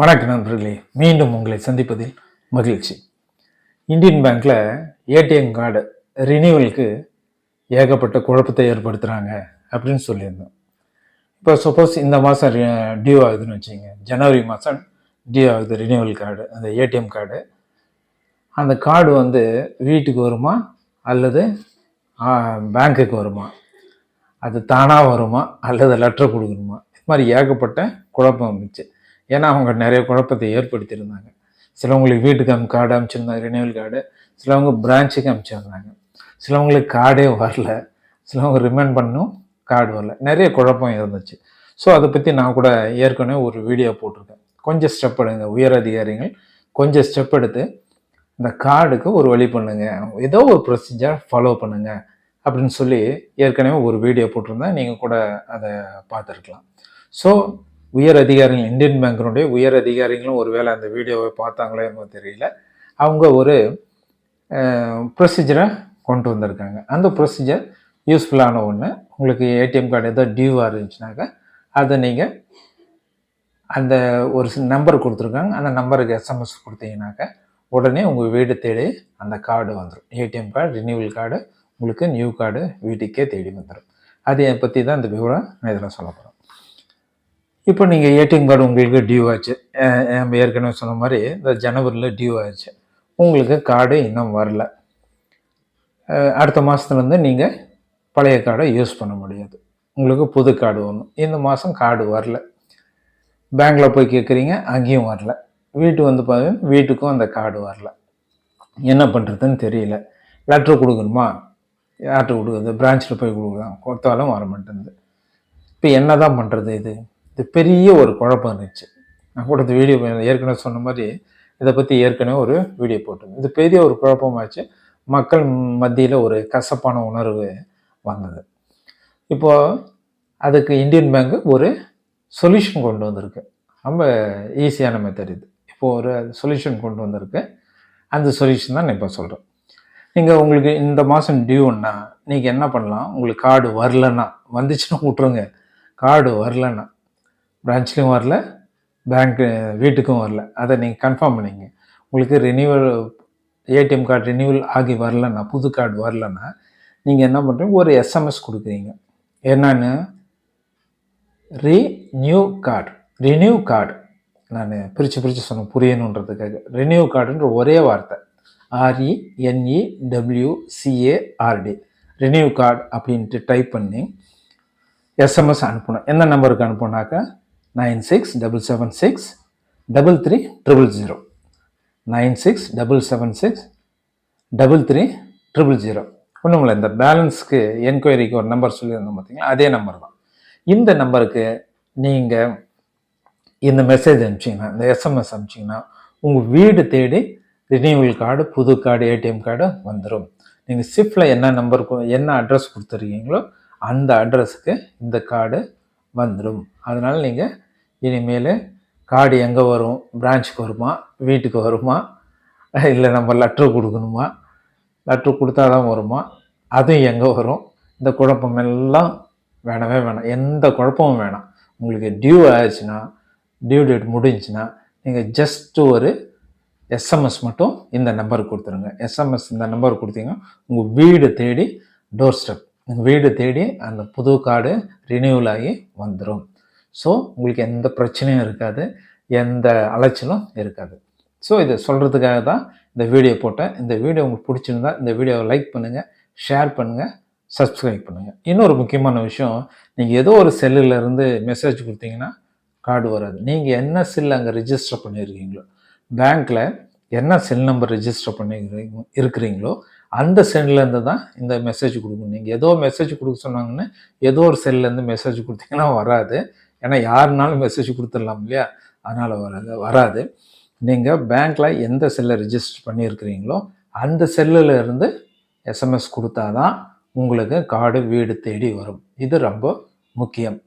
வணக்கம் நண்பர்களே. மீண்டும் உங்களை சந்திப்பதில் மகிழ்ச்சி. இந்தியன் பேங்க்கில் ஏடிஎம் கார்டு ரினியூவலுக்கு ஏகப்பட்ட குழப்பத்தை ஏற்படுத்துகிறாங்க அப்படின்னு சொல்லியிருந்தோம். இப்போ சப்போஸ் இந்த மாதம் டியூ ஆகுதுன்னு வச்சுங்க ஜனவரி மாதம் டியூ ஆகுது ரினியூவல் கார்டு அந்த ஏடிஎம் கார்டு அந்த கார்டு வந்து வீட்டுக்கு வருமா அல்லது பேங்க்குக்கு வருமா? அது தானாக வருமா அல்லது லெட்டர் கொடுக்கணுமா? இது மாதிரி ஏகப்பட்ட குழப்பம் இருந்துச்சு ஏன்னா அவங்க நிறைய குழப்பத்தை ஏற்படுத்தியிருந்தாங்க. சிலவங்களுக்கு வீட்டுக்கு அம் கார்டு அனுப்பிச்சிருந்தாங்க ரினியூவல் கார்டு சிலவங்க பிரான்ச்சுக்கு அனுப்பிச்சிருந்தாங்க சிலவங்களுக்கு கார்டே வரல. சிலவங்க ரிமைண்ட் பண்ணும் கார்டு வரல. நிறைய குழப்பம் இருந்துச்சு. ஸோ அதை பற்றி நான் கூட ஏற்கனவே ஒரு வீடியோ போட்டிருக்கேன். கொஞ்சம் ஸ்டெப் எடுங்க. உயர் அதிகாரிகள் கொஞ்சம் ஸ்டெப் எடுத்து இந்த கார்டுக்கு ஒரு வழி பண்ணுங்கள் ஏதோ ஒரு ப்ரொசீஜர் ஃபாலோ பண்ணுங்கள் அப்படின்னு சொல்லி ஏற்கனவே ஒரு வீடியோ போட்டிருந்தேன். நீங்கள் கூட அதை பார்த்துருக்கலாம். ஸோ உயர் அதிகாரிகள் இந்தியன் பேங்கினுடைய உயர் அதிகாரிகளும் ஒருவேளை அந்த வீடியோவை பார்த்தாங்களோ என்னமோ தெரியல. அவங்க ஒரு ப்ரொசீஜரை கொண்டு வந்திருக்காங்க. அந்த ப்ரொசீஜர் யூஸ்ஃபுல்லான ஒன்று உங்களுக்கு ஏடிஎம் கார்டு ஏதோ டியூவாக இருந்துச்சுனாக்கா அதை நீங்கள் அந்த ஒரு நம்பர் கொடுத்துருக்காங்க. அந்த நம்பருக்கு எஸ்எம்எஸ் கொடுத்தீங்கன்னாக்கா உடனே உங்கள் வீடு தேடி அந்த கார்டு வந்துடும் ஏடிஎம் கார்டு ரினியூவல் கார்டு உங்களுக்கு நியூ கார்டு வீட்டுக்கே தேடி வந்துடும் அதை பற்றி தான் இந்த விவரம் நான் இதில் சொல்ல இப்போ நீங்கள் ஏடிஎம் கார்டு உங்களுக்கு டியூ ஆச்சு. நம்ம ஏற்கனவே சொன்ன மாதிரி இந்த ஜனவரியில் டியூ ஆச்சு. உங்களுக்கு கார்டு இன்னும் வரல. அடுத்த மாதத்துலேருந்து நீங்கள் பழைய கார்டை யூஸ் பண்ண முடியாது. உங்களுக்கு புது கார்டு ஒன்று இந்த மாதம் கார்டு வரல. பேங்க்கில் போய் கேட்குறீங்க அங்கேயும் வரல. வீட்டு வந்து பார்த்தீங்கன்னா வீட்டுக்கும் அந்த கார்டு வரல. என்ன பண்ணுறதுன்னு தெரியல. லெட்ரு கொடுக்கணுமா? யார்கிட்ட கொடுக்குறது? பிரான்ச்சில் போய் கொடுக்கலாம். கொடுத்தாலும் வர மாட்டேங்குது இப்போ என்ன தான் பண்ணுறது இது? இது பெரிய ஒரு குழப்பம் இருந்துச்சு. நான் கூட இந்த வீடியோ ஏற்கனவே சொன்ன மாதிரி இதை பற்றி ஏற்கனவே ஒரு வீடியோ போட்டிருந்தேன். இது பெரிய ஒரு குழப்பமாச்சு. மக்கள் மத்தியில் ஒரு கசப்பான உணர்வு வந்தது. இப்போது அதுக்கு இந்தியன் பேங்க் ஒரு சொல்யூஷன் கொண்டு வந்திருக்கு. ரொம்ப ஈஸியான மெத்தட் இது. இப்போது ஒரு சொல்யூஷன் கொண்டு வந்திருக்கு. அந்த சொல்யூஷன் தான் நான் இப்போ சொல்கிறேன் நீங்கள் உங்களுக்கு இந்த மாதம் டியூன்னா நீங்கள் என்ன பண்ணலாம்? உங்களுக்கு கார்டு வரலன்னா வந்துச்சுன்னா விட்ருங்க கார்டு வரலன்னா பிரான்ச்லேயும் வரல பேங்க்கு வீட்டுக்கும் வரல. அதை நீங்கள் கன்ஃபார்ம் பண்ணிங்க. உங்களுக்கு ரினியூவல் ஏடிஎம் கார்டு ரினியூவல் ஆகி வரலன்னா புது கார்டு வரலன்னா நீங்கள் என்ன பண்ணுறீங்க ஒரு எஸ்எம்எஸ் கொடுக்குறீங்க. என்னன்னு? ரினியூ கார்டு ரினியூ கார்டு நான் பிரித்து பிரித்து சொன்னேன் புரியணுன்றதுக்காக. ரினியூ கார்டுன்ற ஒரே வார்த்தை. R E N E W C A R D renew card அப்படின்ட்டு டைப் பண்ணி எஸ்எம்எஸ் அனுப்பணும். எந்த நம்பருக்கு அனுப்புனாக்கா nine six double seven six double three triple zero. Nine six double seven six double three triple zero. ஒன்றும் இல்லை இந்த பேலன்ஸ்க்கு என்கொயரிக்கு ஒரு number சொல்லியிருந்தோம் பார்த்தீங்களா அதே நம்பர் தான். இந்த நம்பருக்கு நீங்கள் இந்த மெசேஜ் அனுப்பிச்சிங்கன்னா இந்த எஸ்எம்எஸ் அனுப்பிச்சிங்கன்னா உங்கள் வீடு தேடி ரினியூவல் கார்டு புது கார்டு ஏடிஎம் கார்டு வந்துடும் நீங்கள் சிஃப்டில் என்ன நம்பர் என்ன அட்ரஸ் கொடுத்துருக்கீங்களோ அந்த அட்ரஸுக்கு இந்த கார்டு வந்துடும் அதனால் நீங்கள் இனிமேல் கார்டு எங்கே வரும்? பிரான்ச்சுக்கு வருமா? வீட்டுக்கு வருமா? இல்லை நம்ம லெட்ரு கொடுக்கணுமா? லெட்ரு கொடுத்தா தான் வருமா? அதுவும் எங்கே வரும்? இந்த குழப்பம் எல்லாம் வேணவே வேணாம். எந்த குழப்பமும் வேணாம். உங்களுக்கு டியூ ஆயிடுச்சுன்னா டியூ டேட் முடிஞ்சுன்னா நீங்கள் ஜஸ்ட்டு ஒரு எஸ்எம்எஸ் மட்டும் இந்த நம்பருக்கு கொடுத்துருங்க. எஸ்எம்எஸ் இந்த நம்பர் கொடுத்தீங்கன்னா உங்கள் வீடு தேடி டோர் ஸ்டெப் உங்கள் வீடு தேடி அந்த புது கார்டு ரினியூவல் ஆகி வந்துடும் ஸோ உங்களுக்கு எந்த பிரச்சனையும் இருக்காது எந்த அலைச்சலும் இருக்காது. ஸோ இதை சொல்கிறதுக்காக தான் இந்த வீடியோ போட்டேன். இந்த வீடியோ உங்களுக்கு பிடிச்சிருந்தா இந்த வீடியோவை லைக் பண்ணுங்கள் ஷேர் பண்ணுங்கள் சப்ஸ்கிரைப் பண்ணுங்கள் இன்னொரு முக்கியமான விஷயம் நீங்கள் ஏதோ ஒரு செல்லில் இருந்து மெசேஜ் கொடுத்தீங்கன்னா கார்டு வராது. நீங்கள் என்ன செல் அங்கே ரிஜிஸ்டர் பண்ணியிருக்கீங்களோ பேங்க்கில் என்ன செல் நம்பர் ரிஜிஸ்டர் பண்ணி இருக்கிறீங்களோ அந்த செல்லேருந்து தான் இந்த மெசேஜ் கொடுக்கணும். நீங்கள் ஏதோ மெசேஜ் கொடுக்க சொன்னாங்கன்னு ஏதோ ஒரு செல்லேருந்து மெசேஜ் கொடுத்தீங்கன்னா வராது. ஏன்னா யாருனாலும் மெசேஜ் கொடுத்துடலாம் இல்லையா? அதனால் வராது வராது. நீங்கள் பேங்க்கில் எந்த செல்லை ரிஜிஸ்டர் பண்ணியிருக்கிறீங்களோ அந்த செல்லில் இருந்து எஸ்எம்எஸ் கொடுத்தா தான் உங்களுக்கு கார்டு வீடு தேடி வரும். இது ரொம்ப முக்கியம்.